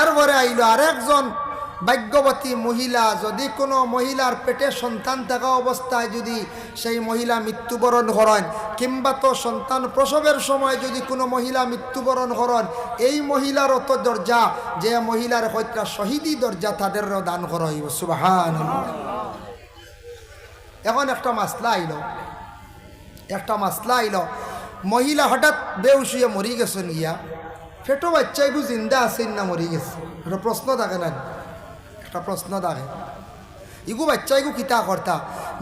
এরপরে আইল আরেকজন ভাগ্যবতী মহিলা। যদি কোনো মহিলার পেটে সন্তান থাকা অবস্থায় যদি সেই মহিলা মৃত্যুবরণ করেন, কিংবা তো সন্তান প্রসবের সময় যদি কোনো মহিলা মৃত্যুবরণ করেন, এই মহিলার অত দরজা, যে মহিলার হয়তো শহীদি দরজা তাদেরও দান করা সুবাহান এখন একটা মাসলা আইল। একটা মাসলা আইল। মহিলা হঠাৎ বেউসিয়ে মরি গেছেন ইয়া ফেটো বাচ্চা এগু জিন্দা আছে না মরি গেছে। একটা প্রশ্ন থাকে না। একটা প্রশ্ন থাকে। ইগু বাচ্চা ইগু কিতা কর্তা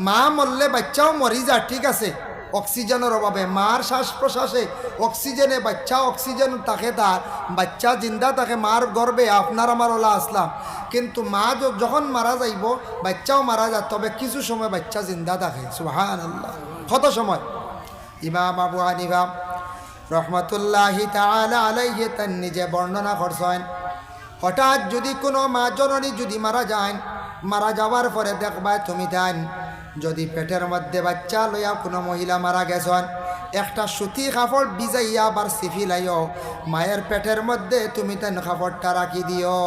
মা মরলে বাচ্চাও মরি যা, ঠিক আছে। অক্সিজেনের অভাবে মার শ্বাস প্রশ্বাসে অক্সিজেনে, বাচ্চা অক্সিজেন থাকে তার বাচ্চা জিন্দা থাকে মার গর্বে আপনার আমার ওলা আসলাম কিন্তু মা যখন মারা যাইব, বাচ্চাও মারা যায় তবে কিছু সময় বাচ্চা জিন্দা থাকে। সুহান আল্লাহ কত সময়? ইমাম আবু হানিফা রহমতুল্লাহি তাআলা আলাইহি তার নিজে বর্ণনা করছেন। হঠাৎ যদি কোনো মা জননী যদি মারা যায়, মারা যাওয়ার পরে দেখবা তুমি দেন, যদি পেটের মধ্যে বাচ্চা লইয়া কোনো মহিলা মারা গেছেন, একটা সুতি কাপড় বিজাইয়া আবার সিফিলাইও, মায়ের পেটের মধ্যে তুমি তেন কাপড়টা রাখি দিও।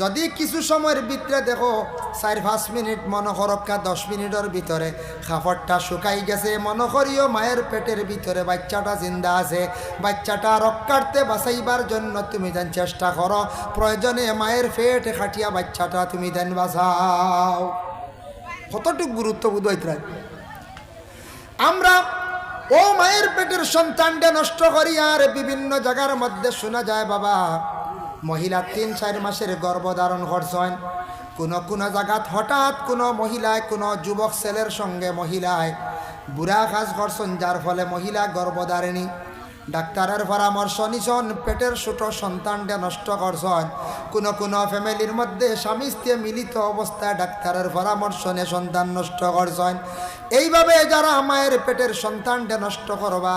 যদি কিছু সময়ের ভিতরে দেখো, চার, পাঁচ মিনিট মনে করক্কা দশ মিনিটের ভিতরে খাপড়টা শুকাই গেছে, মনে করিও মায়ের পেটের ভিতরে বাচ্চাটা জিন্দা আছে। বাচ্চাটা রক্ষার্থে বাঁচাইবার জন্য তুমি দেন চেষ্টা করো। প্রয়োজনে মায়ের পেট খাটিয়া বাচ্চাটা তুমি দেন বাঁচাও। কতটুকু গুরুত্ব বুঝাইতে আমরা ও মায়ের পেটের সন্তানটা নষ্ট করি আর বিভিন্ন জায়গার মধ্যে শোনা যায়, বাবা মহিলা তিন, চার মাসের গর্ভধারণ করছেন। কোনো কোনো জায়গাত হঠাৎ কোনো মহিলায় কোনো যুবক ছেলের সঙ্গে মহিলায় বুড়া কাজ করছেন, যার ফলে মহিলা গর্ভধারিণী। ডাক্তারের পরামর্শ নিছন, পেটের ছোট সন্তানটা নষ্ট করছেন। কোনো কোনো ফ্যামিলির মধ্যে স্বামী স্ত্রী মিলিত অবস্থায় ডাক্তারের পরামর্শ নিয়ে সন্তান নষ্ট করছেন। এইভাবে যারা মায়ের পেটের সন্তানটা নষ্ট করবা,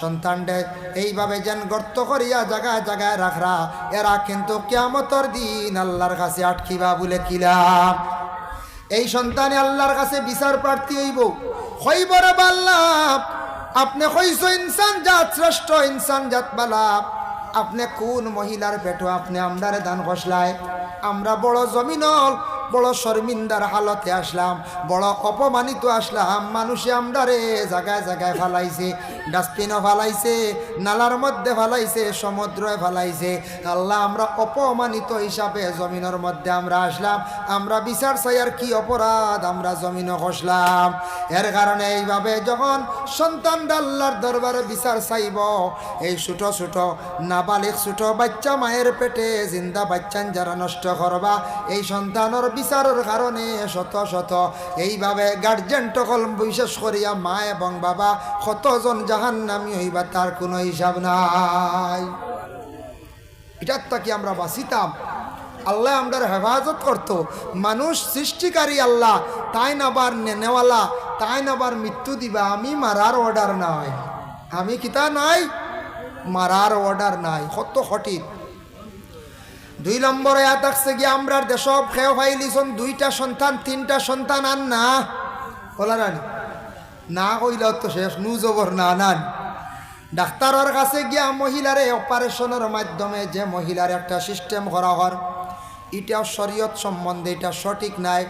সন্তানটা এইভাবে যেন গর্ত করিয়া জায়গায় জায়গায় রাখরা, এরা কিন্তু কেমতর দিন আল্লাহর কাছে আটকিবা বলে কিলাম এই সন্তানে আল্লাহর কাছে বিচার প্রার্থী হইব। হইবরে বাল্লাহ আপনি কইছো ইনসান জাত, শ্রেষ্ঠ ইনসান জাত বালা। আপনি কোন মহিলার পেটো আপনি আমদারে দান খসলায়? আমরা বড় জমিনল বড় শর্মিন্দার হালতে আসলাম, বড় অপমানিত আসলাম। মানুষে আমদারে জায়গায় জায়গায় ফালাইছে, ডাস্টবিনও ফালাইছে, নালার মধ্যে ফালাইছে সমুদ্রে ফালাইছে। আল্লাহ, আমরা অপমানিত হিসাবে জমিনের মধ্যে আমরা আসলাম। আমরা বিচার চাইয়ার কি অপরাধ, আমরা জমিনও খসলাম। এর কারণে এইভাবে যখন সন্তান আল্লাহর দরবারে বিচার চাইব, এই ছোট ছোট নাবালিক ছোট বাচ্চা মায়ের পেটে জিন্দা বাচ্চান যারা নষ্ট করবা, এই সন্তানের বিচারের কারণে শত শত। এইভাবে গার্জেন টকল বিশেষ করিয়া মা এবং বাবা কতজন জাহান নামি হইবা তার কোনো হিসাব নাই। এটার তাকে আমরা বাঁচিতাম। আল্লাহ আমরা হেফাজত করত। মানুষ সৃষ্টিকারী আল্লাহ, তাই নাবার নেনেওয়ালা, তাই নাবার মৃত্যু দিবা, আমি মারার অর্ডার নাই। আমি কিতা নাই? মারার অর্ডার নাই। সত্য সঠিক। দুই নম্বরে থাকছে গিয়ে আমরা দেশ খেয়ে ফাইলিছন দুইটা সন্তান, তিনটা সন্তান আন না। বলা রানি, না কইলেও তো শেষ, নু জবর না, নান। ডাক্তারের কাছে গিয়া মহিলারে অপারেশনের মাধ্যমে যে মহিলার একটা সিস্টেম করা হর, এটাও শরীয়ত সম্বন্ধে এটা সঠিক নাই।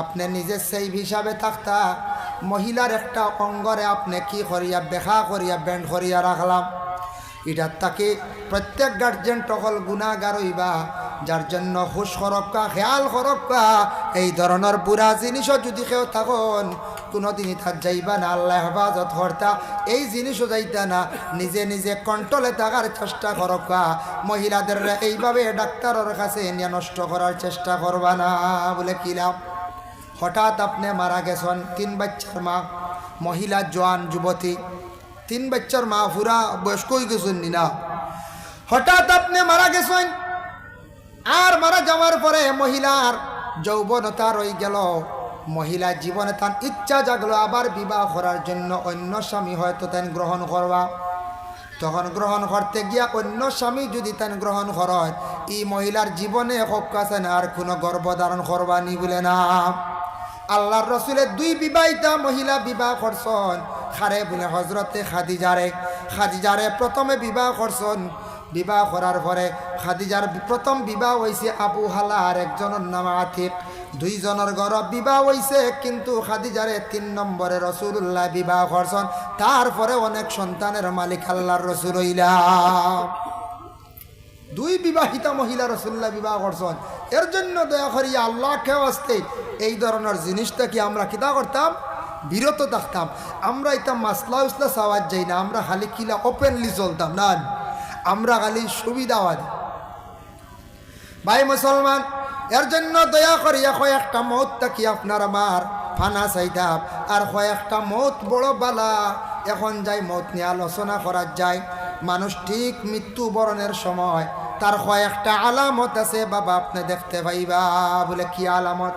আপনি নিজে সেই হিসাবে থাকতা, মহিলার একটা অঙ্গরে আপনি কি করিয়া বেখা করিয়া ব্যান্ড করিয়া রাখলাম। এটার তাকে প্রত্যেক গার্জেন টকল গুণাগার হইবা, যার জন্য হুশ করক্কা খেয়াল করক্কা এই ধরনের বুড়া জিনিসও যদি কেউ থাকুন, কোনোদিনই তার যাইবা না, আল্লাহ হেফাজত কর্তা এই জিনিসও যাইতা না, নিজে নিজে কন্ট্রোলে থাকার চেষ্টা করক্কা মহিলাদের এইভাবে ডাক্তারের কাছে নিয়ে নষ্ট করার চেষ্টা করবা না, বলে কিলাম হঠাৎ আপনি মারা গেছেন, তিন বাচ্চার মা, মহিলা, জোয়ান, যুবতী। তিন বাচ্চার মা ফুরা বয়স্ক হয়ে গেছেন না হঠাৎ আপনি মারা গেছেন। আর মারা যাওয়ার পরে মহিলার যৌবনতা রয়ে গেল। মহিলা জীবনে তার ইচ্ছা জাগলো, আবার বিবাহ করার জন্য অন্য স্বামী হয়তো তেন গ্রহণ করবা। তখন গ্রহণ করতে গিয়া অন্য স্বামী যদি তেন গ্রহণ করেন এই মহিলার জীবনে হকাছেন আর কোনো গর্ভধারণ করবা নি বলে না। আল্লাহর রসুলের দুই বিবাহিতা মহিলা বিবাহ করছেন। খারে বলে হজরতে খাদিজারে খাদিজারে প্রথমে বিবাহ করছেন বিবাহ করার পরে খাদিজার প্রথম বিবাহ হয়েছে আবু হালা আর একজনের নাম আতিক দুইজনের ঘর বিবাহ হয়েছে কিন্তু খাদিজারে তিন নম্বরে রসুল্লাহ বিবাহ করছেন তারপরে অনেক সন্তানের মালিক আল্লাহর রসুল দুই বিবাহিতা মহিলা রসুল্লাহ বিবাহ করছেন এর জন্য দয়া করি আল্লাহকে আসতে এই ধরনের জিনিসটা কি আমরা কিতা করতাম? বিরত থাকতাম। আমরা এটা মাসলা উসলা সাওয়াজ যাই না, আমরা খালি কিলা ওপেনলি চলতাম না আমরা খালি সুবিধাবাদী ভাই মুসলমান, এর জন্য দয়া করিয়া কয়েকটা মত থাকি আপনার আমার, ফানা চাইতাম আর কয়েকটা মত বড় বালা, এখন যাই মত নিয়ে আলোচনা করা যায়। মানুষ ঠিক মৃত্যু বরণের সময়, তার কয়েকটা আলামত আছে, বাবা, আপনি দেখতে পাইবা। বলে, কি আলামত?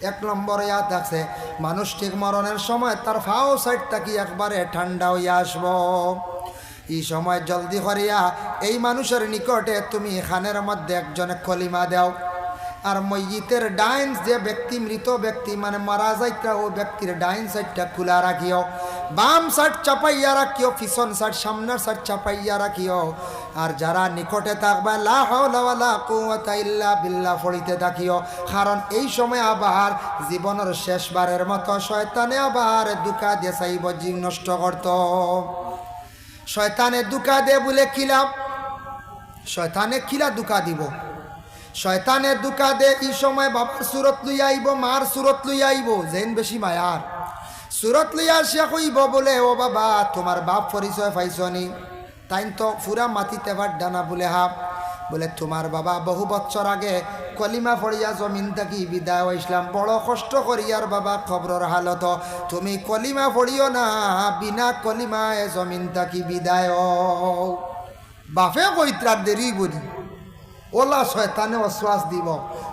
এক নম্বর ইয়াদ আছে, মানুষ ঠিক মরণের সময় তার ফাও সাইড থাকি একবারে ঠান্ডা হইয়া আসব। এই সময় জলদি করিয়া এই মানুষের নিকটে তুমি খানের মধ্যে একজনে কলিমা দাও। আর মসজিদের ডাইন যে ব্যক্তি, মৃত ব্যক্তি মানে মারা যাইতা ও ব্যক্তির ডাইন সাইডটা খোলা রাখিও। বাম সাইড চাপাইয়া রাখিও পিছন সাইড, সামনের সাইড চাপাইয়া রাখিও আর যারা নিকটে থাকবে, লা হাওলা ওয়ালা কুওয়াতা ইল্লা বিল্লাহ পড়িতে থাকিও। কারণ এই সময় আবার জীবনের শেষবারের মতো শয়তানে আবার দুকা দিয়ে চাইব জীব নষ্ট করতো। শয়তানে দুকা দে বলে কিলাম শয়তানে কিলা দুকা দিব? শয়তানে দুকা দে, এই সময় বাবার সুরত লইয়া আইব, মার সুরত লইয়া আইব, যেন বেশি মায়ার। সুরত লইয়া আসিয়া কইব বলে, ও বাবা, তোমার বাপ পরিচয় পাইছনি তাই তো ফুরা মাটিতে ভাট ডানা বলে হাপ বলে, তোমার বাবা বহু বছর আগে কলিমা ফড়িয়া জমিন থাকি বিদায় হইসলাম বড় কষ্ট করিয়ার বাবা খবরের হালত। তুমি কলিমা ফড়িও না, বিনা কলিমায় জমিন থাকি বিদায়। বাপে কইত্রার দেরি বলি ওলা শয়তানে অশ্বাস দিব,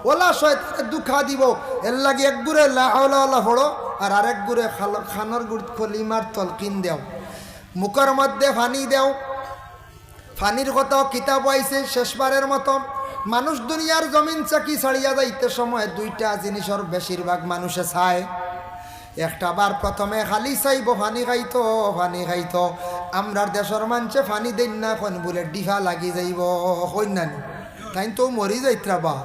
ওলা শয়তানে দুঃখা দিব। এর লাগে এক গুড়ে লাহলা ফড়ো আর আরেক গুড়ে খানর গুড় কলিমার তলকিন দেও। মুখের মধ্যে ফানি দেও। ফানির কথাও কিতাব আইছে শেষবারের মতো মানুষ দুনিয়ার জমিন চাকি ছাড়িয়া যাইতে সময় দুইটা জিনিসের বেশিরভাগ মানুষে চায়। একটা বার প্রথমে খালি চাইব, ফানি খাইতো ফানি খাইতো। আমরার দেশের মানুষে ফানি দেন না, কোন বলে ডিহা লাগি যাইব কন্যানি তাই তো মরি যাইত্রা বা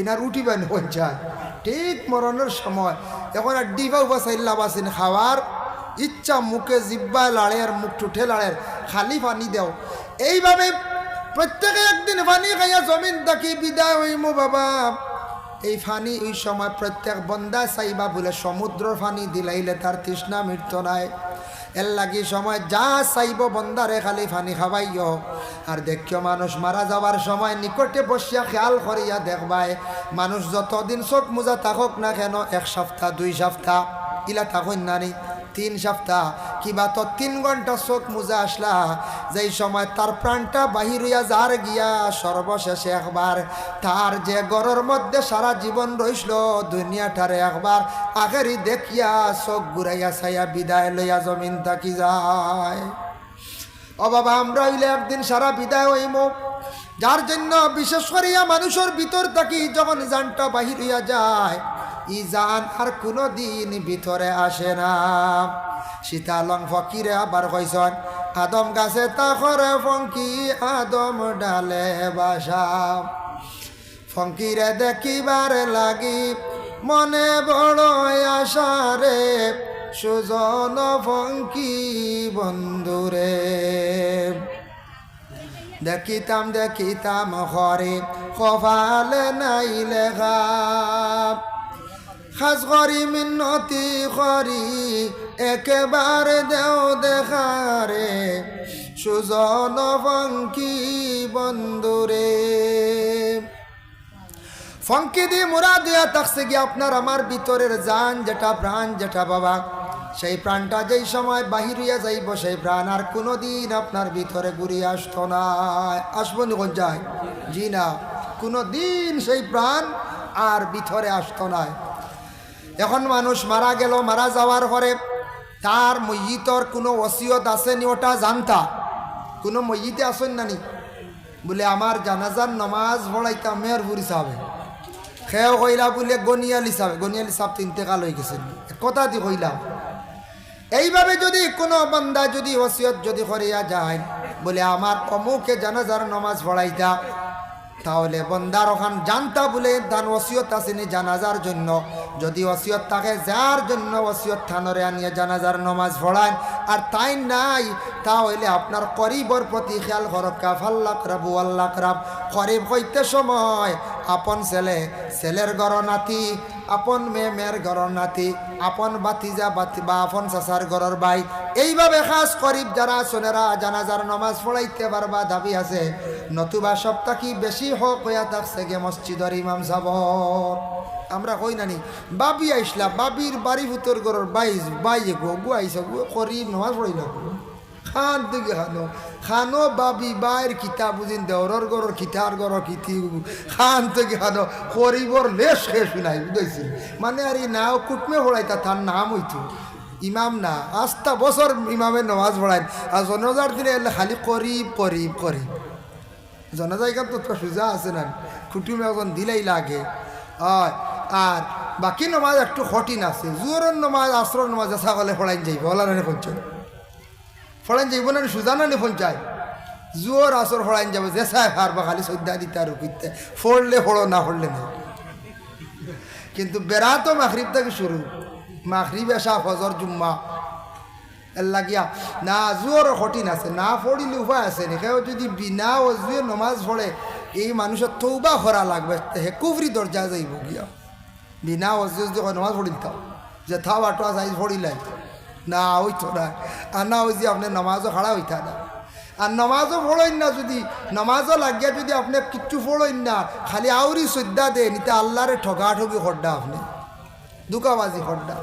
এনার উঠিবেন হয়ে যায় ঠিক মরণের সময় এখন আর ডিভা উবা চাইল্লা বাসিন খাওয়ার। ইচ্ছা মুখে জিব্বায় লাড়ের, মুখ টুঠে লাড়ের, খালি পানি দেও। এইভাবে প্রত্যেকে একদিন পানি খাইয়া জমিন দেখি বিদায় হইমু বাবা। এই ফানি ওই সময় প্রত্যেক বন্দা চাইবা বলে সমুদ্রর ফানি দিলাইলে তার তৃষ্ণা মৃত্যু নাই। এর লাগি সময় যা চাইব বন্দারে খালি ফানি খাবাইও আর দেখিও মানুষ মারা যাওয়ার সময় নিকটে বসিয়া খেয়াল করিয়া দেখবায় মানুষ যতদিন চোখ মোজা থাকুক না কেন, এক সপ্তাহ, দুই সপ্তাহ, ইলা থাকুন নানি, তিন সপ্তাহ। কিবা তো তিন ঘণ্টা চোখ মুজা আসলা, যেই সময় তার প্রাণটা বাহির হইয়া যার গিয়া সর্বশেষে একবার তার যে গড়ের মধ্যে সারা জীবন রইসল, দুনিয়াটারে একবার আখেরি দেখিয়া চোখ ঘুরাইয়া ছাইয়া বিদায় লইয়া জমিন থাকি যায়। ও বাবা, আমরা হইলে একদিন সারা বিদায় হইম। যার জন্য বিশেষ করিয়া মানুষের ভিতর থাকি, যখন জানটা বাহির হইয়া যায় ই জান আর কোনো দিন ভিতরে আসে না। সীতালং ফকিরে আবার কইসন, আদম গাছে তাখরে ফঙ্কি, আদম ডালে বাসা। ফঙ্কিরে দেখিবার লাগি মনে বড় আশারে সুজন ফঙ্কি বন্ধুরে দেখিতাম দেখিতাম হরে, কপালে নাই লেখা। খাস করি মিনতি করি, একেবারে দেও দেখারে। সুজন ফঙ্কি বন্ধুরে। ফঙ্কি দি মোরা দিয়া থাকছে গিয়ে আপনার আমার ভিতরের জান যেটা প্রাণ যেটা বাবা, সেই প্রাণটা যেই সময় বাহির হইয়া যাইব, সেই প্রাণ আর কোনো দিন আপনার ভিতরে ঘুরিয়ে আসতো না। আসব নি যায় জি না কোনো দিন সেই প্রাণ আর ভিতরে আসতো না। এখন মানুষ মারা গেল, মারা যাওয়ার পরে তার মইতর কোনো ওসিয়ত আসেনি ওটা জানতা? কোনো মইতে আসেন নানি বলে, আমার জানাজার নমাজ পড়াইতা মেয়র বুড়ি সাহেব খেয়েও কইলা, বলে, গনিয়ালি সাহেব গনিয়ালি সাহেব তো ইন্তেকাল হয়ে গেছেন কথা দি কইলাম। এইভাবে যদি কোনো বান্দা যদি ওসিয়ত যদি করিয়া যায়, বলে, আমার অমুকে জানাজার নমাজ পড়াইতা তাহলে বন্দার ওখান জানতা বলে দান ওসিয়ত আসেনি জানাজার জন্য। যদি ওসিয়ত থাকে, যার জন্য ওসিয়ত থানরে আনিয়ে জানাজার নমাজ পড়ান আর তাই নাই, তাহলে আপনার করিবর প্রতি খেয়াল করব কাফাল্লাক রাবু আল্লাহ রাব। করিব হইতে সময়, আপন ছেলে, ছেলের গড় নাতি আপন মেয়ে মেয়ের গরর নাতি, আপন বাতিজা বাতি বা আপন চাচার গরর ভাই। এইভাবে খাস করিব যারা সোনেরা জানাজার নমাজ পড়াইতে পারবা দাবি আছে। নতুবা সপ্তাহ বেশি হোক হইয়া থাকছে গে মসজিদর ইমাম সাহ আমরা কই নানি, বাবি আইসলা, বাবির বাড়ি ভুতর গরর বাইস বাই গো, গু আইস, গু, করিব, নমাজ পড়াইল। খান দিকে খানো খানো বাবি বাইর কিতা বুঝিন দেওরর গরর কিতার গরর কিতি খান থেকে খানো করিবর লেশ শেষ নাই বুঝাইছিল মানে আর নাও কুটমে পড়াইতা তার নাম হইতো। ইমাম না, আস্তা বছর ইমামের নমাজ পড়ায় আর জনজার দিনে এলে খালি করিব করিব করিব। জনজায়গা তো তো সোজা আছে না, কুটুমে এখন দিলেই লাগে। আর বাকি নমাজ একটু কঠিন আছে জোরের নমাজ আশ্রর নমাজ ছাগলে পড়াইন যাইব ওলা না ফড়াইন যাইব না সোজা না পঞ্চায় জোর আসর ফড়াইন যাব, যে সাহেব আর বা খালি শ্রদ্ধা দিতে আর উকিতে ফড়লে ফড়ো না ফড়লে না। কিন্তু বেড়া তো মাখরিব থেকে শুরু মাখরিব এসা ফজর জুম্মা। লাগিয়া, না জোর কঠিন আছে, না পড়িলে উপায় আছে নি। যদি বিনা ও জুয়ে নমাজ পড়ে এই মানুষের তৌবা করা লাগবে, হে কুফরি দরজা যাইব গিয়া বিনা ও জুয়ে যদি নমাজ তাও। যে থাও আটো যাই পড়িলাই না হইতো না। আর না যে আপনি নমাজও খাড়া হইতা না। আর নমাজও পড়ইন না যদি, নমাজও লাগিয়া যদি আপনি কিচ্ছু পড়ইন না, খালি আউরি শ্রদ্ধা দেন ইতে আল্লাহরে ঠগা ঠগি খড্ডা আপনি। দুকাবাজি খড্ডা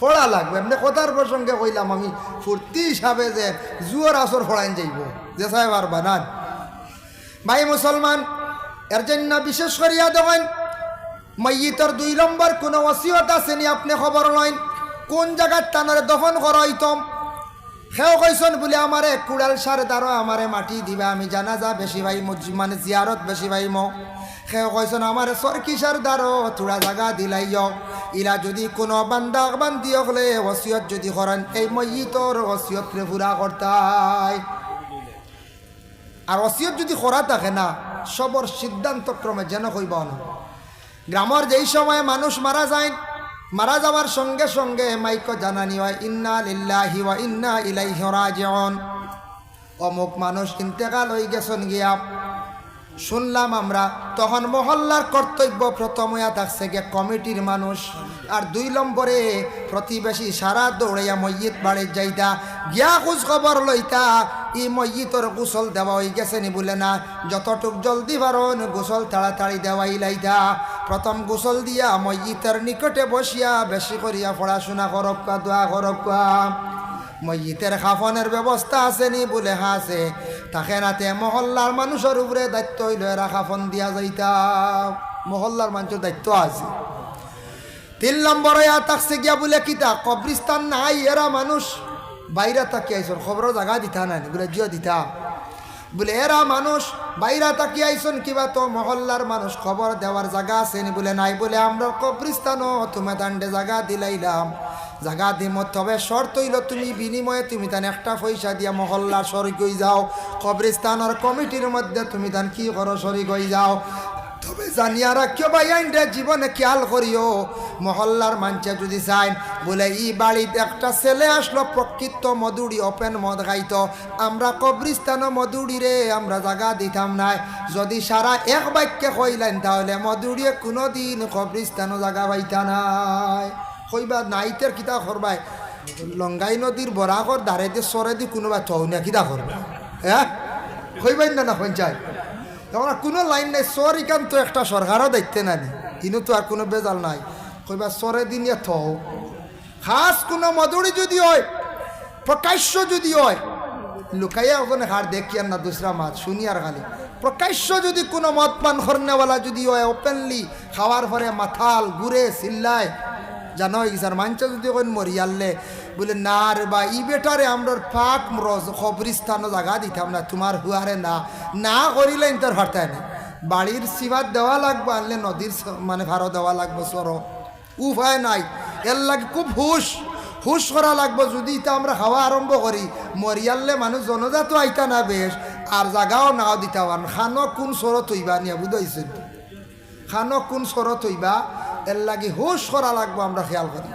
ফোড়া লাগবে। আপনি কথার প্রসঙ্গে কইলাম আমি, ফুর্তি হিসাবে যে জুয়ার আসর ফোড়াইন যাইব। যে সাহেব আর বানান। ভাই মুসলমান, এর জন্য বিশেষ করিয়া দেবেন মাইয়িতর দুই নম্বর কোনো ওসিয়ত আসেনি আপনি খবর লইন? কোন জায়গার টানারে দফন করাইতম? সেও কইসন বলে, আমারে কুড়াল সারে তারও আমারে মাটি দিবা, আমি জানা যা বেশি ভাই মানে জিয়ারত বেশি ভাই ম। সেও কইসন, আমারে সরকি সার দারো থোড়া জায়গা দিলাই ইলা যদি কোনো বান্দা বান্দি হলে ওসিয়ত যদি করেন, এই মইতর ওসিয়ত রে পুরা করতাই। আর ওসিয়ত যদি করা থাকে না, সবর সিদ্ধান্তক্রমে যেন কইব না। গ্রামের যেই সময় মানুষ মারা যায় মারা যাওয়ার সঙ্গে সঙ্গে মাইক জানানি হয়, ইন্না লিল্লাহি ওয়া ইন্না ইলাইহি রাজিউন। অমুক মানুষ ইন্তেকাল হয়ে গেছেন গিয়া। শুনলাম আমরা, তখন মহল্লার কর্তব্য প্রথম হইয়া থাকছে গিয়া কমিটির মানুষ, আর দুই নম্বরে প্রতিবেশী সারা দৌড়াইয়া মসজিদ বাড়ির যাইতা। গিয়া খোঁজ খবর লইতা, ই মসজিদর গোসল দেওয়া হয়ে গেছে নি? বলে, না, যতটুক জলদি পারন গোসল তাড়াতাড়ি দেওয়াই লাইতা। প্রথম গোসল দিয়া মসজিদের নিকটে বসিয়া বেশি করিয়া পড়াশোনা করক্কা দোয়া করক্কা মসজিদের খাফনের ব্যবস্থা আছে নি বলে হা আছে। তাকে নাতে মহল্লার মানুষের উপরে দায়িত্ব হইল এরা খাফন দিয়া যাইতা। মহল্লার মানুষের দায়িত্ব আছে। তিন নম্বরে তাকছে গিয়া বলে কিতা কবরিস্তান নাই, এরা মানুষ। বাইরে তাকি আইসন খবর জায়গা দিতা নাই বলে জিও দিতা। বলে, এরা মানুষ, বাইরা তাকি আইসন কিবা তো মহল্লার মানুষ, খবর দেওয়ার জায়গা আছে নি বলে নাই বলে আমরা কবরিস্তানও তুমি দান্ডে জায়গা দিলাইলাম। জায়গা দিম, তবে শর্ত হইল তুমি বিনিময়ে তুমি তান একটা পয়সা দিয়া মহল্লার শরিক হয়ে যাও কবরিস্তানের কমিটির মধ্যে তুমি তান কি করো শরিক হয়ে যাও। জানিয়া রাখিও ভাই আইনটা জীবনে খেয়াল করিও? মহল্লার মানছে যদি চাইন বলে ই বাড়িতে একটা ছেলে আসলো, প্রকৃত মধুরি ওপেন মদ খাইতো। আমরা কবরিস্তানও মধুরি রে, আমরা জাগা দিতাম নাই। যদি সারা এক বাক্যে কইলেন, তাহলে মধুরিয়ে কোনো দিন কবরিস্তানও জায়গা পাইতা নাই। কইবা, নাইতের কিতা করবাই? লঙ্গাই নদীর বরাকর দাঁড়ে দিয়ে সরে দি কোনোবা থৌ কিতা করবা? হ্যাঁ? কইবাই না না, পঞ্চায়েত? আর কোনো লাইন নাই সর ইকান তো একটা সরকারও দায়িত্বে নানি ইনো তো আর কোনো বেজাল নাই। কইবা সরে দিন থও। খাস কোনো মধুরি যদি হয়, প্রকাশ্য যদি হয়, লুকাইয়া ওখানে হার দেখি আর না দুসরা মাছ, শুনি আর খালি। প্রকাশ্য যদি কোনো মদ পান করনেওয়ালা যদি হয় ওপেনলি খাওয়ার পরে মাথাল ঘুরে চিল্লায়। জানো স্যার মাঞ্চা যদি ওখানে মরিয়ালে বলে, না রে বা ই বেটারে আমরা ফাঁক রজ খবরিস্তানও জায়গা দিতাম না, তোমার হুয়ারে না। না করিলে ইন্টার ভারতায় না বাড়ির সিবাত দেওয়া লাগবে, আনলে নদীর মানে ভাড়া দেওয়া লাগবে সর উপায় নাই, এর লাগে খুব হুশ। হুশ করা লাগবো, যদি এটা আমরা খাওয়া আরম্ভ করি মরিয়াল্লে মানুষ জনজাত আইতা না বেশ, আর জাগাও নাও দিতে পারেন খানো কোন সরত হইবা নিয়া বুঝাইছেন? খানো কোন সরত হইবা? এর লাগে হুশ করা লাগবো আমরা খেয়াল করি।